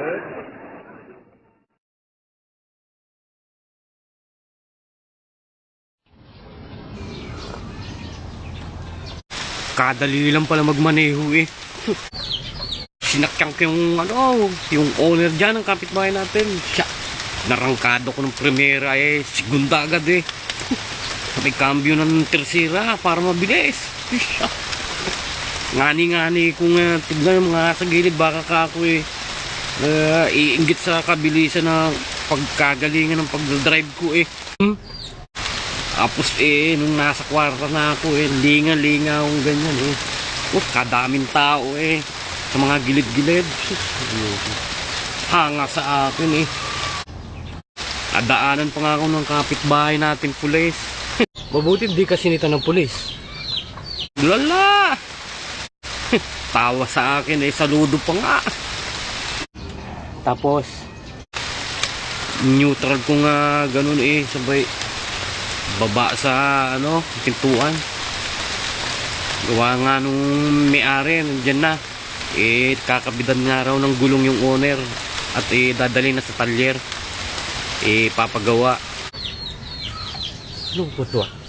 Good kadali lang pala magmaneho eh. Sinakyang yung ano, yung owner dyan ng kapitbahay natin. Siya, narangkado ko ng primera eh. Segunda agad eh. May cambio ng tersira para mabilis. Ngani-ngani kung uh, tignan yung mga sa gilid baka ka ako eh. Uh, iinggit sa kabilisan na pagkagalingan ng pagdadrive ko eh. Hmm? Tapos eh, nung nasa kwarta na ako eh, linga-linga akong ganyan eh. Oh, kadaming tao eh. Sa mga gilid-gilid. Sus, Hanga sa akin eh. Adaanan pa nga ako ng kapitbahay natin pulis. Mabuti di kasi nito ng pulis. Lala! Tawa sa akin eh, saludo pa nga. Tapos, neutral ko nga ganun eh, sabay baba sa ano, pintuan. Gawa nga nung may-ari, nandyan na. Eh, kakabidan nga raw ng gulong yung owner. At eh, dadali na sa talyer. Eh, papagawa. Ano ah?